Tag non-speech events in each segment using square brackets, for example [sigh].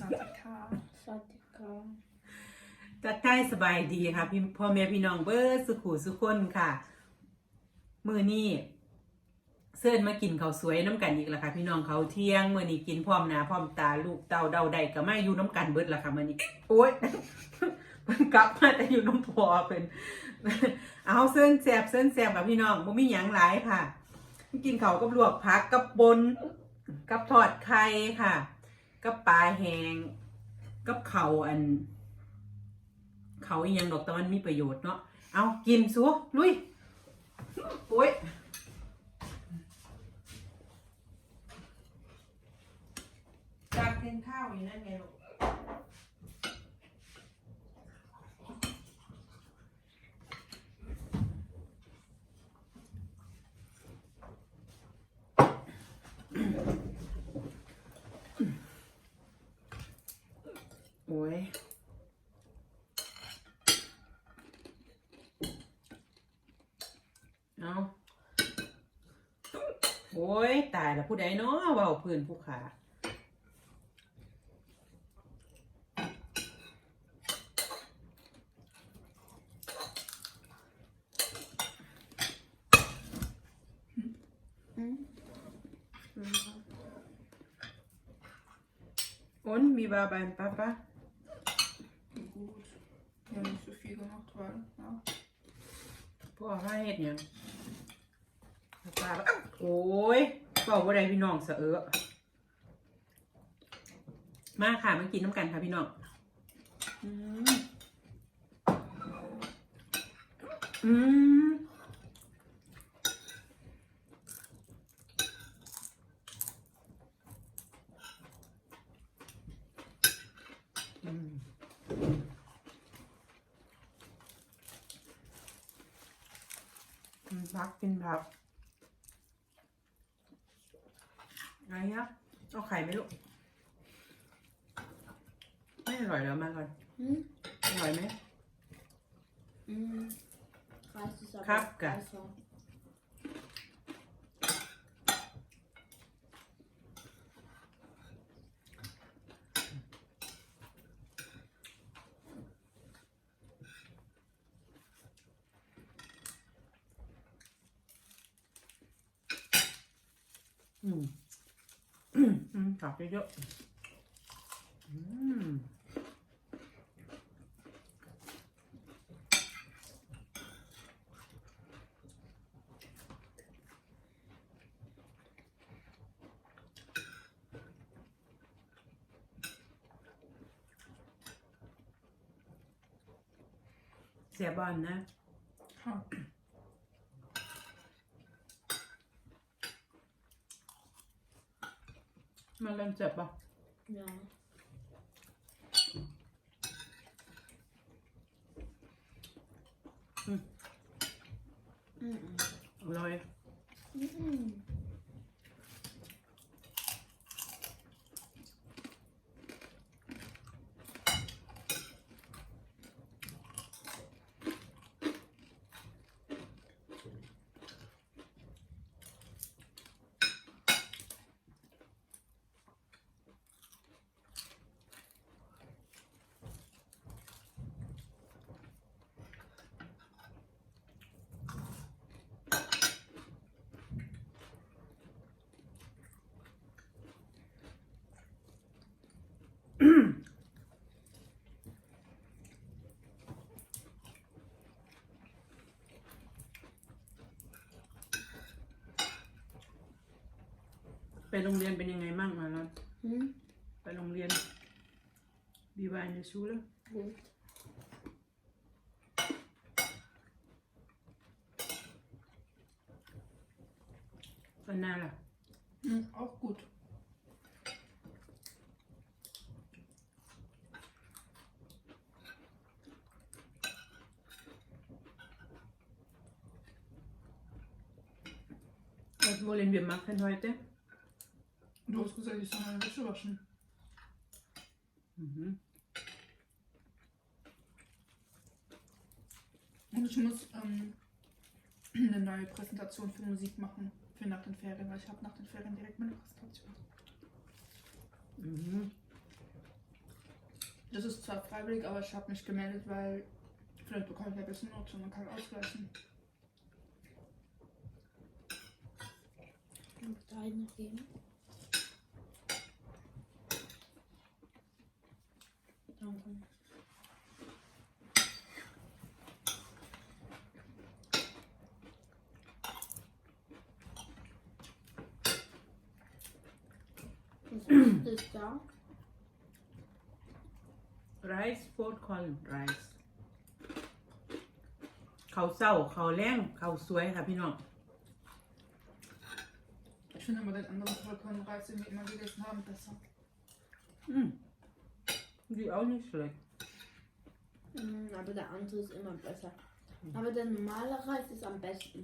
สองสามสวัสดีค่ะสวัสดีครับจัดใกล้สบายดีค่ะพี่พ่อแม่พี่น้องเบิร์สุขูสุขคนค่ะ มือนี้เซิร์นมากินข้าวสวยน้ำกันอีกแล้วค่ะ พี่น้องเขาวเที่ยงมือนี้กินพร้อมหน้าพร้อมตาลูกเต่าเดาใดก็มาอยู่น้ำกันเบิดละค่ะมือนี้โอ้ยเพิ่นกลับมาแต่อยู่น้ำพอเพิ่นเอาเส้นแสบเส้นแสบกับพี่น้องบ่มีหยังหลายค่ะ กินเขาวกับลวกผักกับบนกับทอดไข่ค่ะ กับปลาแห้งกับเขาอัน เขาอีหยังดอกแต่มันมีประโยชน์เนาะเอากินซัวลุยโอ้ยจากเป็นข้าวอยู่นั่นไงลูก โอ้ยเอาโอ้ย ตายแล้วผู้ใดเนาะเว่าพื้นผู้ขาโอนมีบาบานป้าป้า Gut. Wir haben nicht so viel gemacht, weil, ja. พวกข้าเฮ็ดหยังป้าปลาโอ้ยเป่าบ่ได้พี่น้องเสอะเออมาค่ะมากินน้ำกันค่ะพี่น้องอืมอืม อืม กินผักกินผักอะไรครับเอาไข่ไหมลูก ไม่อร่อยแล้วมาก่อนอืมอร่อยไหม อืม Reis ist aber Kafka. besser. มอืมอืมผักเยอะๆอืมเสียบอลนะ มันเริ่มเจ็บป่ะ Ja. Hm. Mhm. อร่อย Mhm. ไปโรงเรียนเป็นยังไงบ้างมาแล้ว Hm? ไปโรงเรียนดีวายในชูแล้ว Gut. กันนาล่ะ Hm, auch gut. Was wollen wir machen heute? Du hast gesagt, ich soll meine Wäsche waschen. Mhm. Und ich muss ähm, eine neue Präsentation für Musik machen. Für nach den Ferien, weil ich habe nach den Ferien direkt meine Präsentation. Mhm. Das ist zwar freiwillig, aber ich habe mich gemeldet, weil vielleicht bekomme ich ja ein bisschen Note und man kann ausgleichen. Und deine geben. Danke. Was ist das da? rice food corn rice เขาวเศร้าเขาวแรงเขาวสวยค่ะพี่น้อง Ich finde aber den anderen Vollkornreis, den wir immer gegessen haben, besser. อื มดี auch nicht schlecht Mm, Aber der andere ist immer besser. Aber der normale Reis ist am besten.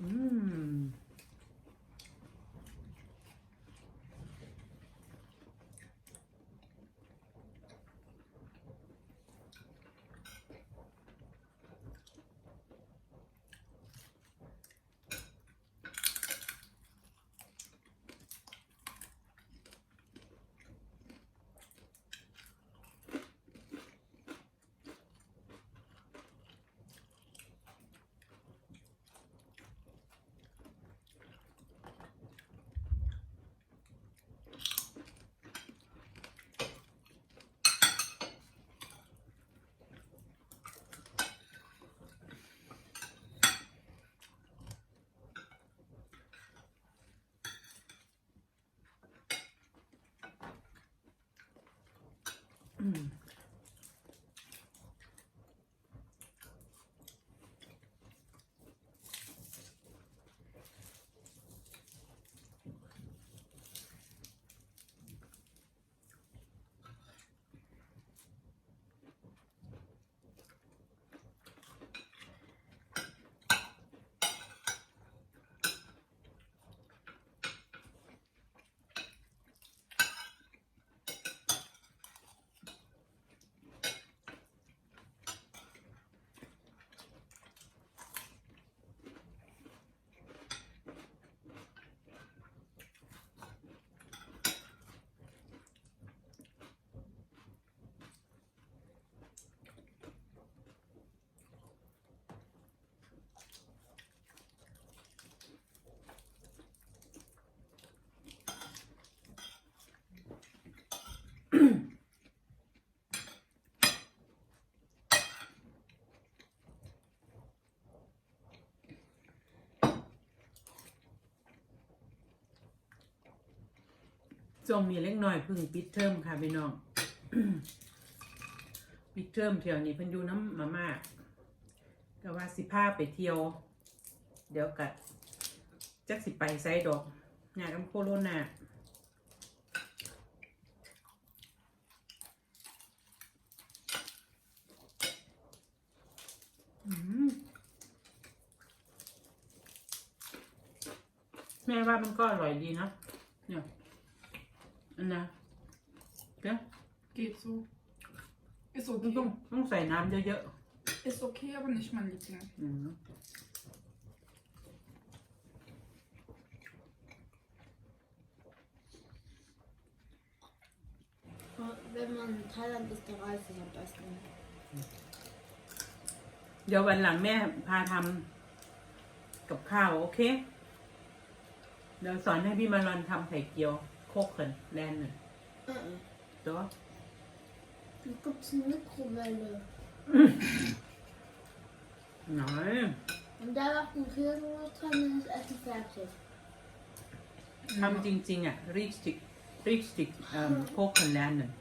Mm. Mm. ช่งนี้เล็กน้อยพึ่งปิดเทอมค่ะพี่น้องปิดเทอมเที่ยวนี้เพิ่นอยู่น้ำมาม่าก็ว่าสิพาไปเที่ยว เดี๋ยวกัดจักสิไปไซดอกงานกับโคโรนาอืม แม่ว่ามันก็อร่อยดีนะเนี่ยอันนะเดี๋ยว Geht so. Ist ต้อง okay. ต้องต้องใส่น้ำเยอะ Ist okay, aber nicht mein Liebling. ๆอืม Wenn man in Thailand ist, der Reis ist am besten. เดี๋ยววันหลังแม่พาทำกับข้าว โอเค เดี๋ยวสอนให้พี่มารอนทำไข่เจียว โคกเขินแลนหนึ่ง Mhm. ตัว Dann gibt es eine Mikrowelle. น้อย Und da macht ein Kühlschrank dran und ist Essen fertig. ทำจริง ๆ อ่ะรีสติกรีสติกโคกเขินแลนหนึ่ง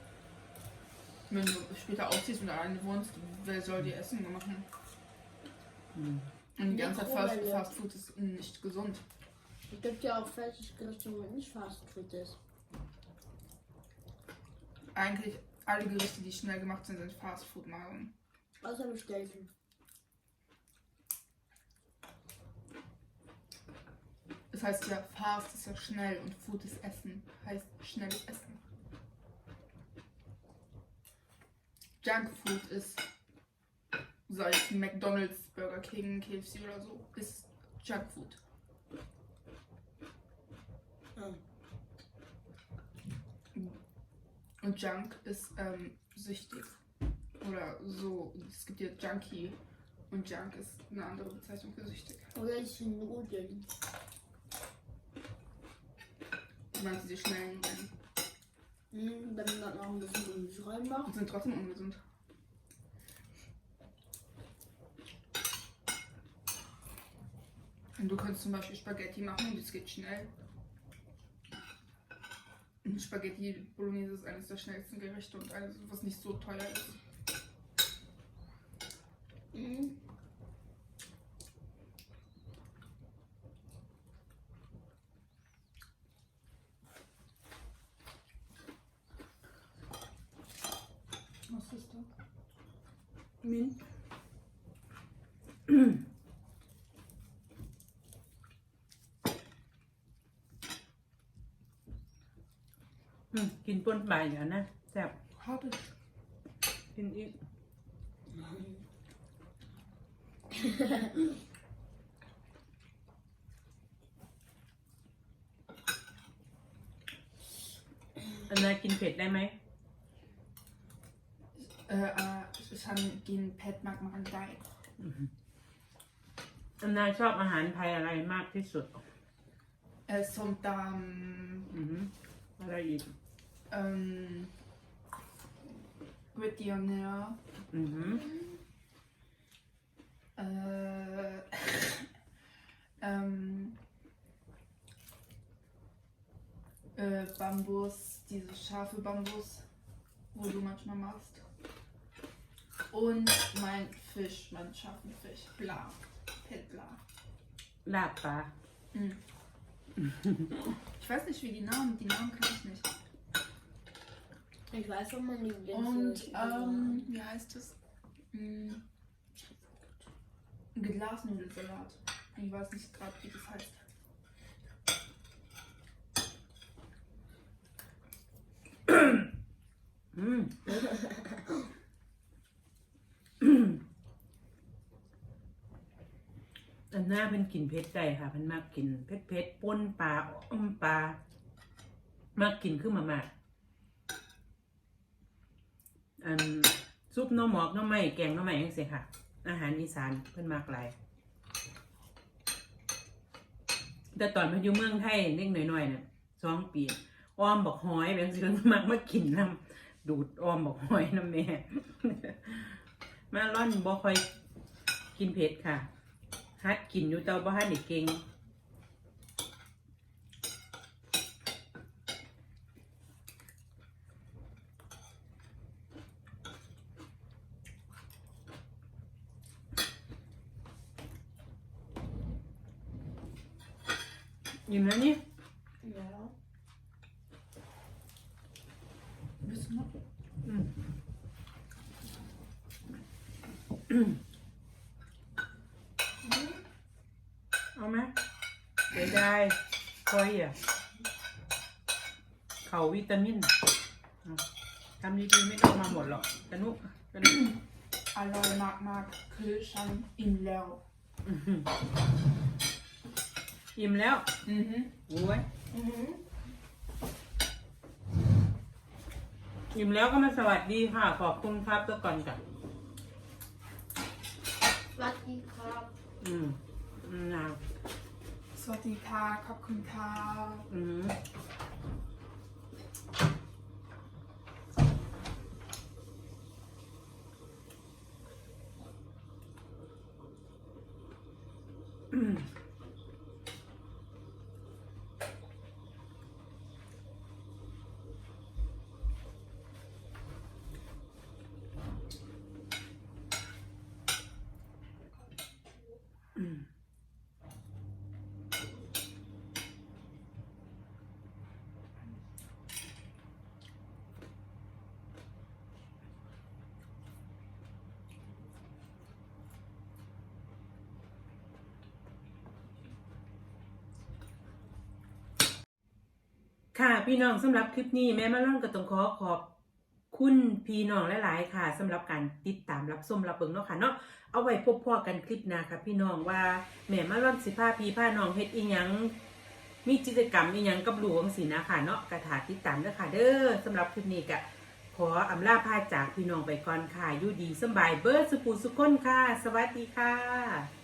Wenn du später ausziehst und alleine wohnst, wer soll dir Essen machen? อืม Und die ganze Zeit Fast, Mikrowelle. Fast Food ist nicht gesund. Es gibt ja auch Fertiggerichte, wo nicht Fast Food ist. Eigentlich alle Gerichte, die schnell gemacht sind, sind Fast Food Nahrung. Außer bestellten. Das heißt ja, Fast ist ja schnell und Food ist Essen. Heißt schnelles Essen. Junk Food ist sei es McDonalds, Burger King, KFC oder so, ist Junkfood. Und Junk ist ähm, süchtig. Oder so. Es gibt ja Junkie und Junk ist eine andere Bezeichnung für süchtig. Oder ich finde Nudeln. Du meinst diese schnellen Nudeln. Hm, wenn man dann noch ein bisschen Gemüse reinmacht. Die sind trotzdem ungesund. Und du kannst zum Beispiel Spaghetti machen und es geht schnell. Spaghetti Bolognese ist eines der schnellsten Gerichte und eines, was nicht so teuer ist. Hm. อืมกินป่นบ่ายเดี๋ยวนะแซ่บ Hab ich. กินอีก อันนากินเผ็ดได้ไหม Äh, äh, ฉันกินเผ็ดมากๆได้อันนาชอบอาหารไทยอะไรมากที่สุดเอ่อส้มตอือหืออะไรอีกำเอ่มก๋วยเตี๋ยวเนื้ออือหือเอ่อ ähm, äh, Bambus, diese scharfe Bambus, wo du manchmal machst. Und mein Fisch, mein scharfen Fisch, bla, Pet bla. ลาบปลา Mm. Ich weiß nicht, wie die Namen, die Namen kann ich nicht. Ich weiß schon mal die Und, ähm, wie heißt es? Mm. Glasnudelsalat. Ich weiß nicht gerade, wie das heißt. [coughs] Mm. อันหน้าเป็นกินเผ็ดได้ค่ะเพิ่นมากกินเผ็ดเผ็ดๆป่นปลาอ้อมปลามากกินขึ้นมามาก อันซุปน้อหมอกน้อไม้แกงน้อไม้ยังเสียค่ะ อาหารอีสานเพิ่นมากหลายแต่ตอนเพิ่นอยู่เมืองไทยเล็กหน่อยๆเนี่ยสองปีอ้อมบอกหอยแบบสิเพิ่นมักมากินน้ำดูดอ้อมบอกหอยน้ำแม่มาร่อนบ่ค่อยกินเผ็ดค่ะฮัดกินอยู่แต่บ่ฮัดได้เก่ง อิ่มแล้วนี่ Ja. Bisschen noch? เอาไหมเสียดายคอยอะเขาวิตามินเอาทำดีๆไม่ต้องมาหมดหรอกสนุกสนุก Alloy mag mag Kühlschrank im Leer. อื้อหือ อิ่มแล้ว Mhm. โอ้ย Mhm. อิ่มแล้วก็มาสวัสดีค่ะ ขอบคุณครับตัวก่อนกัน Was die Krab. อืมอืมนะ Swatika, Kopkunka. อืมอื ค่ะพี่น้องสำหรับคลิปนี้แม่มาล่อนก็ต้องขอขอบคุณพี่น้องหลายๆค่ะสำหรับการติดตามรับชมรับเบิ่งเนาะค่ะเนาะเอาไว้พบพ่อกันคลิปหน้าค่ะ พี่น้องว่าแม่มาร่วมสิพาพี่พาน้องเฮ็ดอีหยังมีกิจกรรมอีหยังกับหลวงสินะค่ะเนาะกระถาติดตามเด้อค่ะ เด้อสำหรับคลิปนี้ก็ขออำลาพาจากพี่น้องไปก่อนค่ะอยู่ดีสบายเบิร์ดสุขุสุขคนค่ะ สวัสดีค่ะ